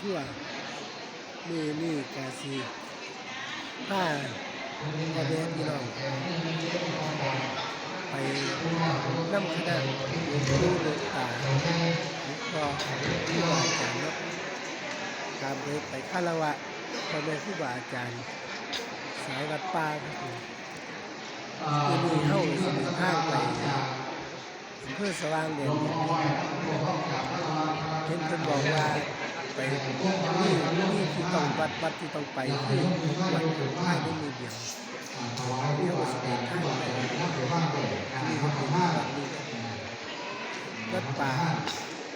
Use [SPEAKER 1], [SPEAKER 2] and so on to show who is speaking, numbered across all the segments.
[SPEAKER 1] ทั่วมือนี่กาสีผ้าพอแม่พี่น้องไปน้ำคณะหลวงปู่หลวงตาหลวงพ่อครูบาอาจารย์เนาะตามไปไปคารวะพ่อแม่ครูบาอาจารย์ สายวัดป่าครับผมที่นี่เฮาสิเดินทางไปอำเภอสว่างแดนดินเห็นเพิ่นบอกว่า ไปนี่นี่ที่ต้องวัดวัดที่ต้องไปคือวัดภายในมือเดียวเรียกว่าสิเดินทางไปนี่ก็เป็นวัดนี้วัดป่า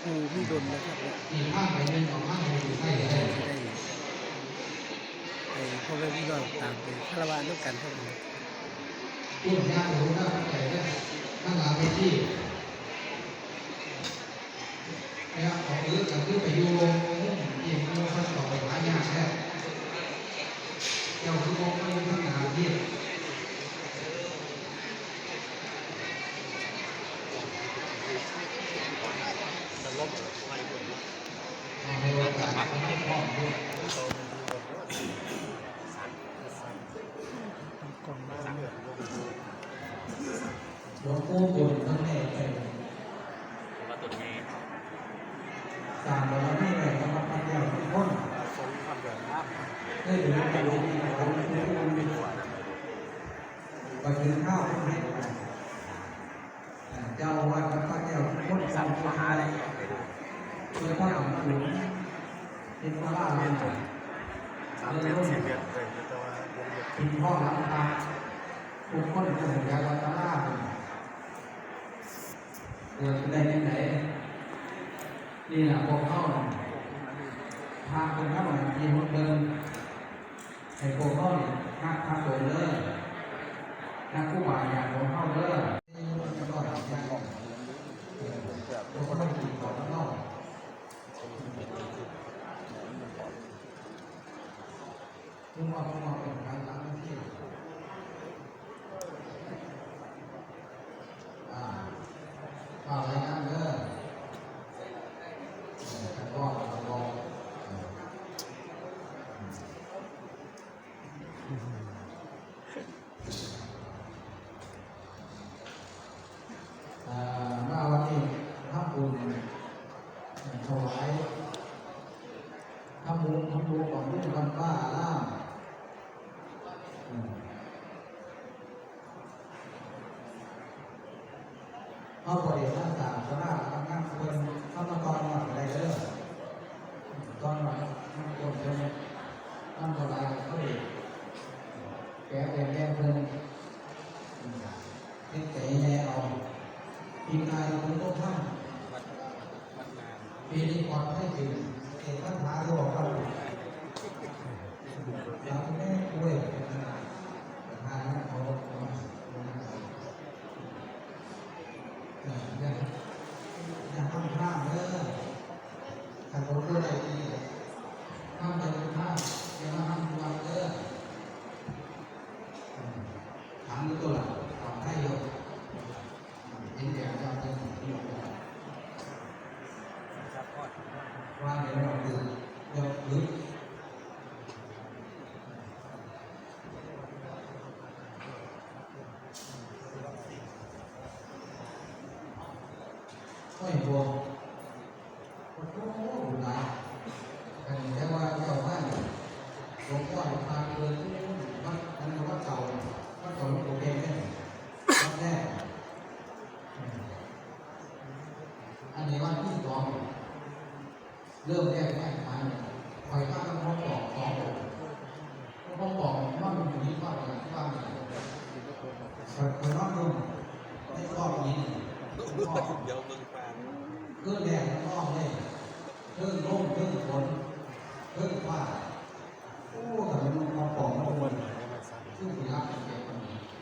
[SPEAKER 1] ภูมิดลนะครับได้ไปพ่อแม่พี่น้องตามไปคารวะน้ำกันครับผมด
[SPEAKER 2] พูดยากรู้นะแต่เนี่ยตั้งหลังไปที่นะครับของอื่นก็คือไปอยู่ ที่มันก็ต่อไปหายากแค่เจ้าคือบอกว่าตั้งหลังที่ในโอกาสที่พ่อด
[SPEAKER 1] กล่องน้ำ
[SPEAKER 2] หลวงปู่บุญนั่นเองเป็นสามร้อยนี่เลยสำหรับปัญญาทุกคนได้ ดูไปดูที่ของหลวงปู่บุญไปกินข้าวให้กันเจ้าวัดพระแก้วทุกคนสามมาอะไรเพื่อพ่อของคุณเป็นพระราชเป็น
[SPEAKER 3] สามเดือนสี่เดือนเลยแต่ว่าเดือนเดียว
[SPEAKER 2] เป็นพ่อหลังตาทุกคนจะเห็นยาวัตราเกิดได้ยังไงนี่แหละพวกเข้าพาคนเข้ามาทีมเดินให้พวกเข้าเนี่ยนักพาโดนเลยนักผู้บาอยากของเข้าเลยนี่มันจะก็ทำยากเราก็ต้องกินก่อนแล้วเนาะลุงว่าลุงว่าเป็นการล้างที่ อ่าเอาอะไรนั่นเด้อแล้วก็แล้วก็อ่ามาวันนี้ทำบุญ ถวายทำบุญทำบุญของรุ่นวันป้าล่ามอืมเอาบริษัทสามสนต่างานคนเข้ามาตอนหน่อยอะไรเด้อตอนหน่อยมันคนเป็นนั่งโบราณเขาเองแกเป็นแกเพิ่นเป็นแกแย่เอาปีกายคุณต้องทำปีนี้ก่อนให้ถึงเอกพัฒนาโลกเราเราแม่ด้วยประธานเขาเขา อย่าอย่าทำพลาดเด้อถ้าผมก็ดอะไรดีห้ามใจพลาดอย่ามาทำวันเด้อถามตัวหลักตอบให้โยมเห็นอย่างเราเป็นที่อยู่ว่าในเราคือเราหรือไม่บวกโอ้โหหลายอันนี้เรียกว่าเจ้าบ้านหลวงพ่อพาเดินวัดอันนั้นวัดเก่าวัดเก่าหลวงปู่เองเนี่ยวัดแรกอันนี้วัดที่สองเริ่มแรกแรกมาเนี่ยคอยข้าต้องพบบอกสองพบบอกว่ามันอยู่ที่บ้านอะไรที่บ้านเนี่ยคอยคอยนอนลงในรอบนี้พ่อ
[SPEAKER 3] เดี๋ยวมึงแฟน
[SPEAKER 2] เครื่องแดงข้างนอกเลยเครื่องร่มเครื่องฝนเครื่องผ้าโอ้แต่มันมาปองมาบนซึ่งพยายามจะเก็บมัน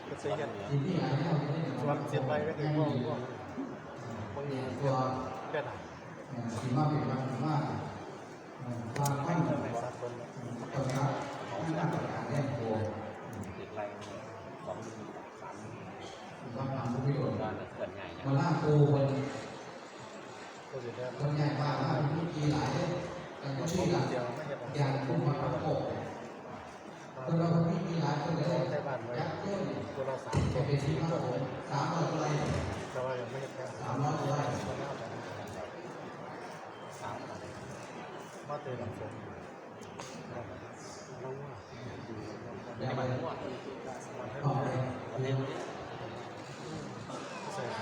[SPEAKER 3] ก็ซื้อกัน
[SPEAKER 2] สิ่งที่หายไปไม่ได้
[SPEAKER 3] วันเสียไปก็คือว่าว่า
[SPEAKER 2] บางตัว
[SPEAKER 3] แค่ไหน
[SPEAKER 2] สีมาเป็นมาสีมาความไม่เหมือน
[SPEAKER 3] ในสากล
[SPEAKER 2] ตัวครับไม่น่าจะการแก้ตัว
[SPEAKER 4] ติดไรสองสาม
[SPEAKER 2] ความทำประโยชน์
[SPEAKER 4] ก็เกิด ง่าย
[SPEAKER 2] มาล่าตัวคน
[SPEAKER 3] ก็จะได้
[SPEAKER 2] คนใหญ่บ้านมาเป็นผู้กีหลายเลย
[SPEAKER 3] ก
[SPEAKER 2] แต่
[SPEAKER 3] มัน
[SPEAKER 2] ที่
[SPEAKER 3] คง
[SPEAKER 2] หลัก
[SPEAKER 3] เดียวไม่ใช่ผม
[SPEAKER 2] อย่างคุณมาประกบคนเราไม่มีร้านก็เลย
[SPEAKER 3] ใช้บ้านไว้
[SPEAKER 2] ยักษ์เยอะ
[SPEAKER 3] ตัวเราสามตั
[SPEAKER 2] จะ
[SPEAKER 3] ว
[SPEAKER 2] เป็นที่
[SPEAKER 3] สี่
[SPEAKER 2] มา
[SPEAKER 3] ตัว
[SPEAKER 2] โอ
[SPEAKER 3] เลย
[SPEAKER 2] สามร้อยอะไร
[SPEAKER 3] แต่ว่ายังไม่ใช่แค่
[SPEAKER 2] สามร้อยอะไร
[SPEAKER 4] สามอะไร
[SPEAKER 3] มาเตะลำโพงน้องว่า
[SPEAKER 2] อย่าไป
[SPEAKER 4] มั่ว
[SPEAKER 3] มันให้
[SPEAKER 2] ต่อเลย
[SPEAKER 4] วันนี้วันนี้
[SPEAKER 3] ใส่
[SPEAKER 2] อะ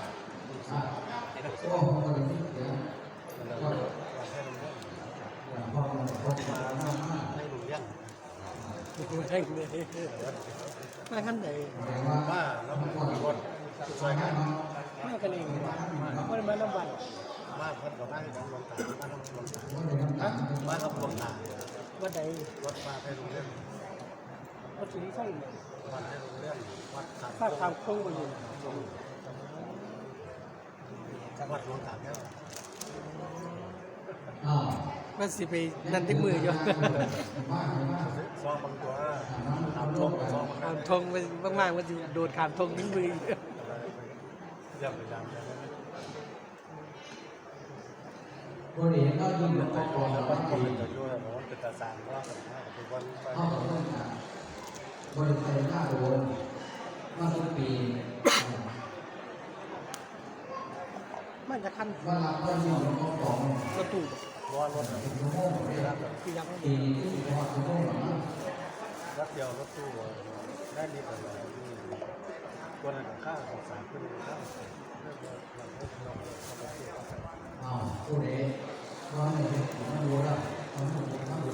[SPEAKER 2] โอ้โหเดี๋ยว
[SPEAKER 3] แล้วก็วันให้ลงเรื่อง
[SPEAKER 2] อย่าง พ่อมันพบมาหน้ามาก
[SPEAKER 3] ให้รู้ยัง
[SPEAKER 1] มาทางไหนมาทางไหน
[SPEAKER 2] แต่ว่า
[SPEAKER 3] ว่าแล้วมันก็รถช่วยกัน
[SPEAKER 1] มากันเองม่ได้มาน้ำบัน
[SPEAKER 3] มาเพิ่นกับมาที่น้องลงตามาน้องลงตา
[SPEAKER 2] ว่าเป็นน้าล
[SPEAKER 3] มาน้องลงตา
[SPEAKER 1] วัดใด
[SPEAKER 3] รถมาให้รู้เรื่อง
[SPEAKER 1] วัดสุริใช่ไหม
[SPEAKER 3] วัดให้รู้เรื่องวัดขาด
[SPEAKER 1] ถ้าทางโค้งมาอยู่
[SPEAKER 3] จังหวัดลงตาแก้ว
[SPEAKER 2] อ้าว
[SPEAKER 1] ว่าสิไปนั่นที่มืออยู่
[SPEAKER 3] ซองบางตัวตาม
[SPEAKER 2] น้ำ
[SPEAKER 3] ทง
[SPEAKER 2] ม
[SPEAKER 3] ซองบาง
[SPEAKER 1] เอาทงไปมากๆว่าสิโดดขามทงทิ้งมืออยู่
[SPEAKER 3] ย่ำไปย่ำไป
[SPEAKER 2] คนเห็นก็ยืนก็กอง
[SPEAKER 3] แล้
[SPEAKER 2] แล้ว
[SPEAKER 3] ก็เป็นตัวด้วยมันเป็นตาสารว่าเป็นวันไป
[SPEAKER 2] เข้ากับริษัทหน้าโดนมาทุกปี
[SPEAKER 1] มันจะคัน
[SPEAKER 2] ว่ารับก็ยืนก็กอง
[SPEAKER 1] ประตู
[SPEAKER 3] รถ
[SPEAKER 2] เป็นชั่ยครับ
[SPEAKER 1] คือยัง
[SPEAKER 2] ปีที่พอชั่วโมงหรือมั้ง
[SPEAKER 3] รักเดียวรถตู้ได้ดีกว่าเลยตัวนั้นข้าวของสารขึ้นข้าวเรื่องมันไม่ลงเขาไปเที่
[SPEAKER 2] อ้าวผู้ใดว่าเนี่ยผมไม่รู้แล้วผมไม่รู้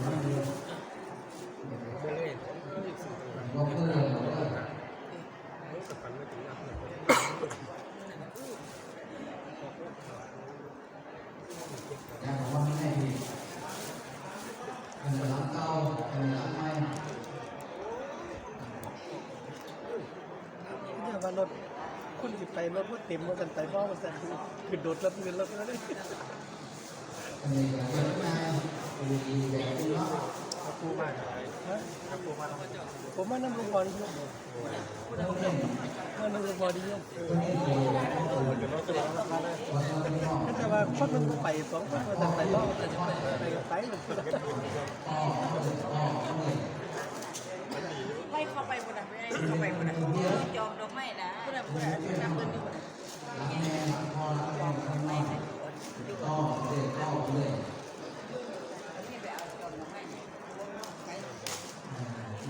[SPEAKER 2] ไม่รู้
[SPEAKER 3] ไม่เล่น
[SPEAKER 2] บอกเพื่อนบอกว่า
[SPEAKER 3] รู้สึกฝันไม่ถึงนะ
[SPEAKER 2] อย่างว่าไม่ดีอันนี้ร้านเก่าอันนี้ร้านใหม่
[SPEAKER 1] เนี่ยว่ารถคนที่ ไปรถว่าเต็มว่ากันไปบ้าว่ากันคือโดดรถเงินรถแล้วเลย
[SPEAKER 2] อันนี้ก็เยอะง่ายดีแบบนี้เนาะ
[SPEAKER 3] ถ้าปูมากอะไร
[SPEAKER 1] ฮะ
[SPEAKER 3] ถ้าปูมากแล้ว
[SPEAKER 1] ผมมานั่งลงบอดีโยม
[SPEAKER 2] เรื่องเล่น
[SPEAKER 1] มานั่งลงบอดีโยม
[SPEAKER 2] ตัวนี้คือแบบนี้ตัว
[SPEAKER 3] เดี๋ยวรถก็ร้อนมาเลย
[SPEAKER 2] ว่าต้อง
[SPEAKER 1] แต่ว่าคนมันไปสองคนมันไปบ้ากันไปไปมัน
[SPEAKER 2] อ้ออ้อเลย
[SPEAKER 5] ไล่เข้าไปบนนั้นไม่ได้เข้าไปบนนั้นยอมดอกไม้นะบนนั้นบนนั้นนับเงินอยู่บนนั้น
[SPEAKER 2] ล้างแม่ล้างพ่อล้างแม่ข้างนอกก็เลยก็เลย
[SPEAKER 5] ไม่ไปเอายอมดอกไม้เนี่ย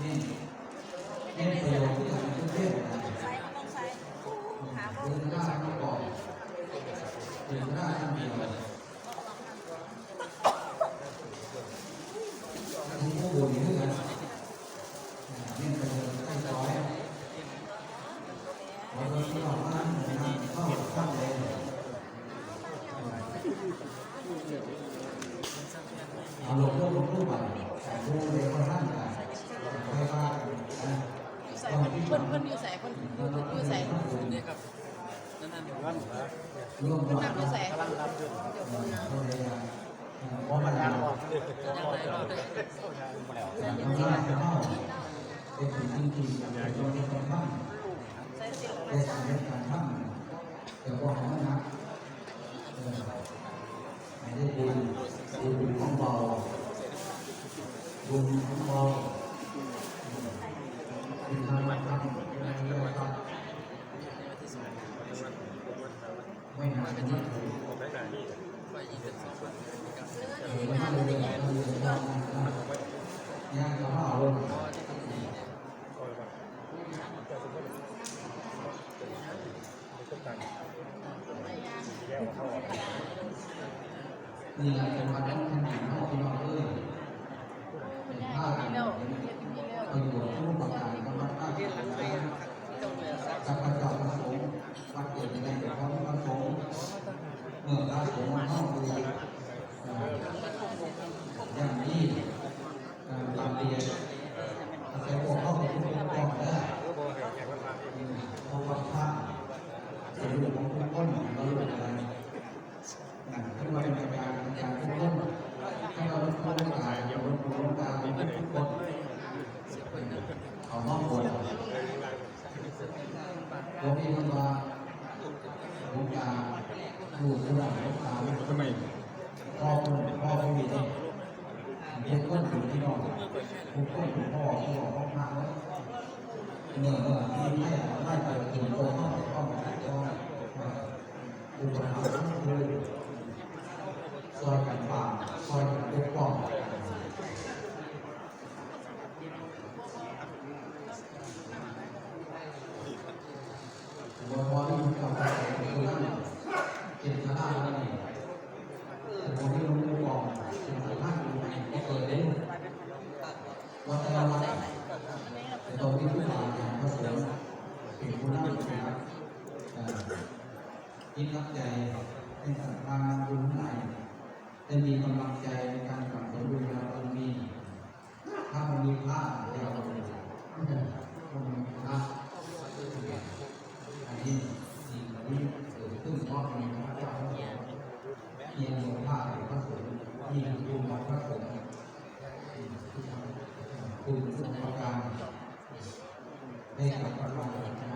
[SPEAKER 2] นี่นี่ประโยชน์ที่ทำให้เพื่อน
[SPEAKER 5] ใส่ก็ต้องใส่หาว่า
[SPEAKER 2] เดินหน้าไม่ก่อนเดินหน้าไม่มีที่ผู้บุญนี่นะนี่เป็นขั้นตอนเราเราที่เราตั้งนะเข้าตั้งเลย เอาลงรูปลงรูปแบบแต่ดูเลยคนท่านกันไม่ว่านะ
[SPEAKER 5] ใส่เพิ่นเพิ่นอยู่ใส่เพิ่นอยู่ใส่
[SPEAKER 3] นี่ครับนั่นนั่นอยู่นั่นนะ
[SPEAKER 2] ร่วม
[SPEAKER 5] เพิ่น
[SPEAKER 2] กั
[SPEAKER 5] นอยู่ใส่
[SPEAKER 3] กำลังรับอยู่
[SPEAKER 2] เราเลยอะ
[SPEAKER 3] พอมันยางออกเลยพอจะ
[SPEAKER 2] ทำงานเข้าเป็นสิ่งที่ดีอย่างไรตันี้ต้องท
[SPEAKER 5] ใส่เสียงำ
[SPEAKER 2] ได้สำเร็จการทำแต่ว่าของนัก ไม่ได้บุญบุญของเราบุญของเราเป็นทางมาทำในเรื่องการไม่นาน
[SPEAKER 3] จะ
[SPEAKER 2] ถูก คุณทุกประการในกับพระองค์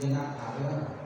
[SPEAKER 2] 跟他打个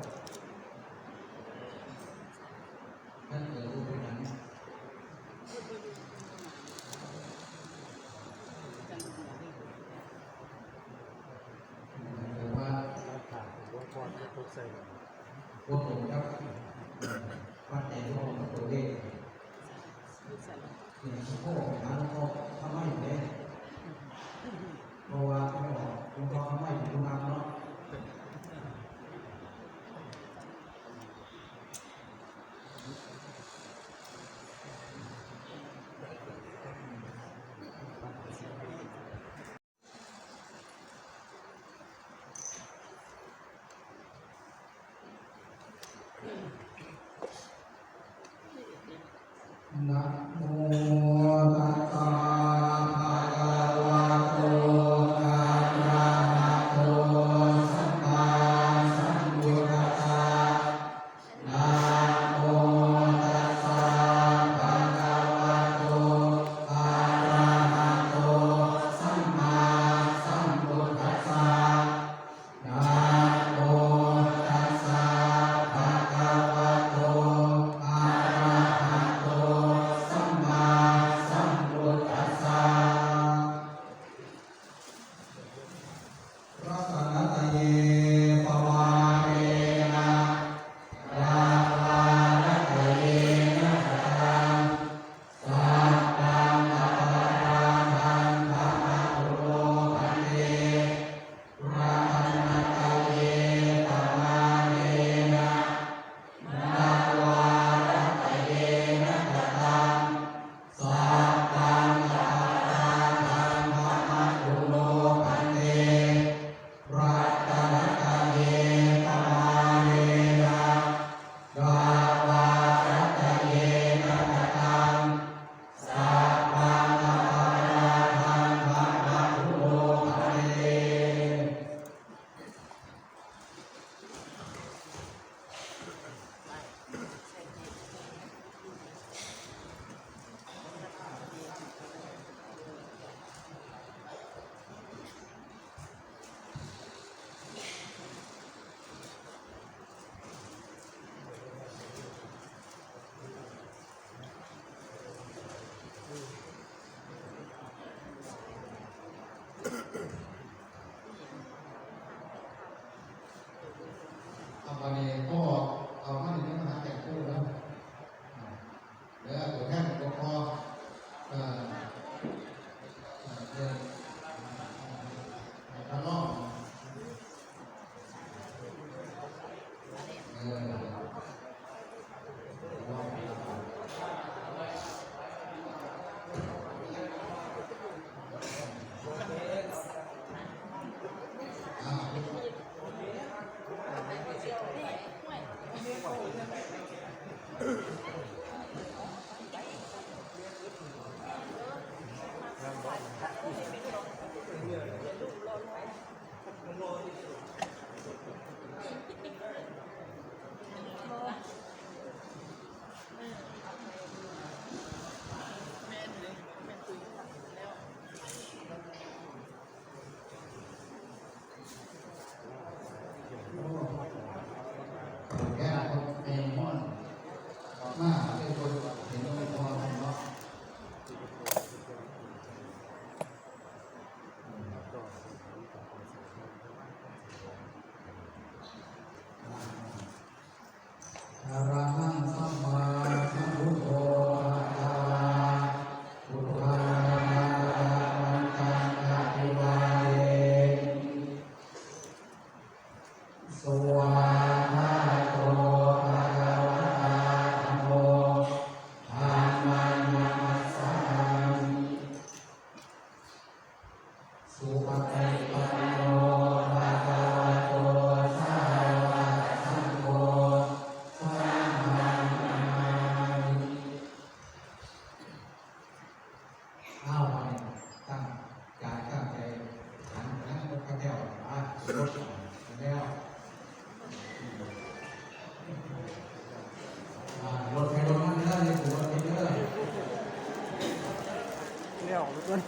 [SPEAKER 2] ನಾವು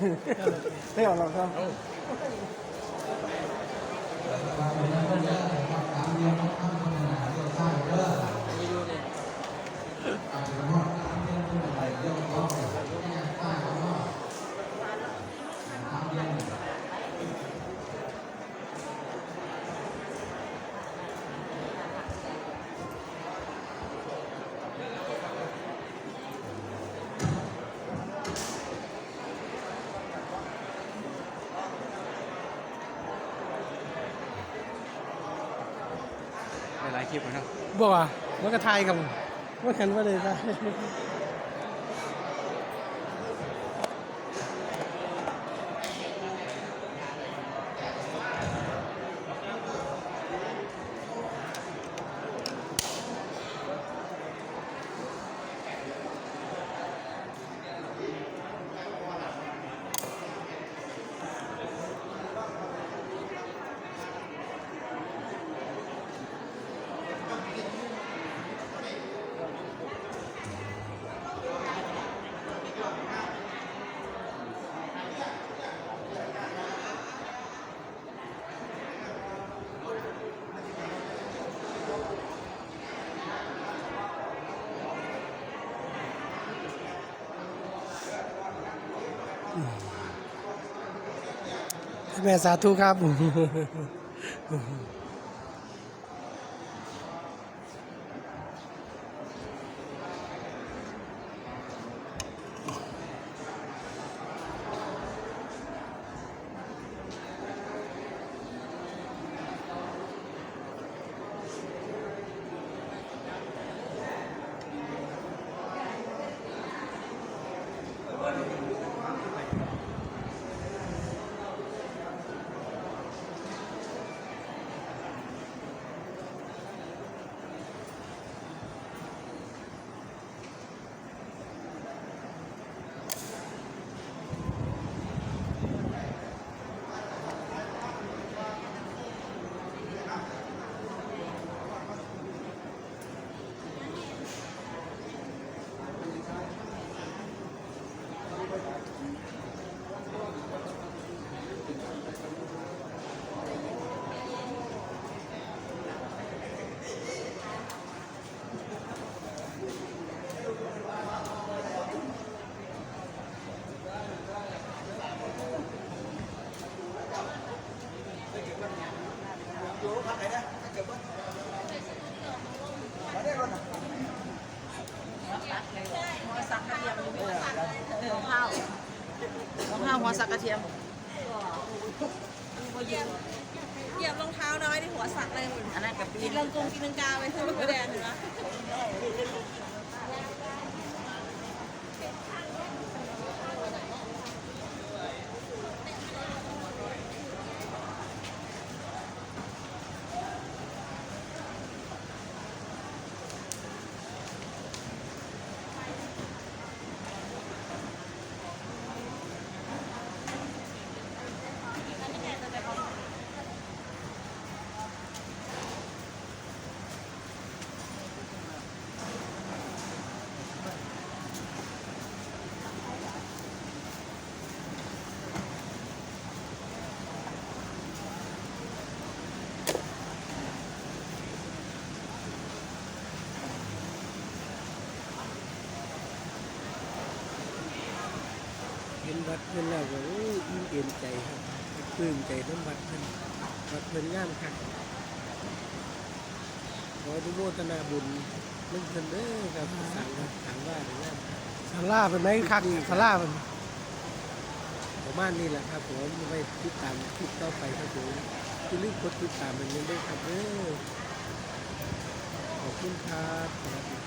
[SPEAKER 2] รียกออกต้นเรียกออ
[SPEAKER 3] ก
[SPEAKER 2] เรา
[SPEAKER 1] ครับ
[SPEAKER 2] ตามเดียวเด้อตามเดียวต้องทำคนหนาเดียวใช่เด้ออาจจะว่าตามเดียวเป็นอะไรเดียวต้องแก้ป้ายเขาว่าตามเดียว
[SPEAKER 3] หลายคลิปนะครับ
[SPEAKER 1] บอกว่ามันก็ทายครับว่ากันว่าเลยทาย แม่สาธุครับ ยอิ่มเอ็นใจครับปลื้มใจน้ำวัดเพิ่นวัดเพิ่นงามครับขออนุโมทนาบุญนั่นเพิ่นเด้อครับสั่งครับสั่งว่าในงามครับสาราเป็นไหมคักสาราเป็นประมาณนี้แหละครับผมไว้ติดตามคลิปต่อไปครับผมอย่าลืมกดติดตามมันด้วยครับเด้อขอบคุณครับสวัสดีครับ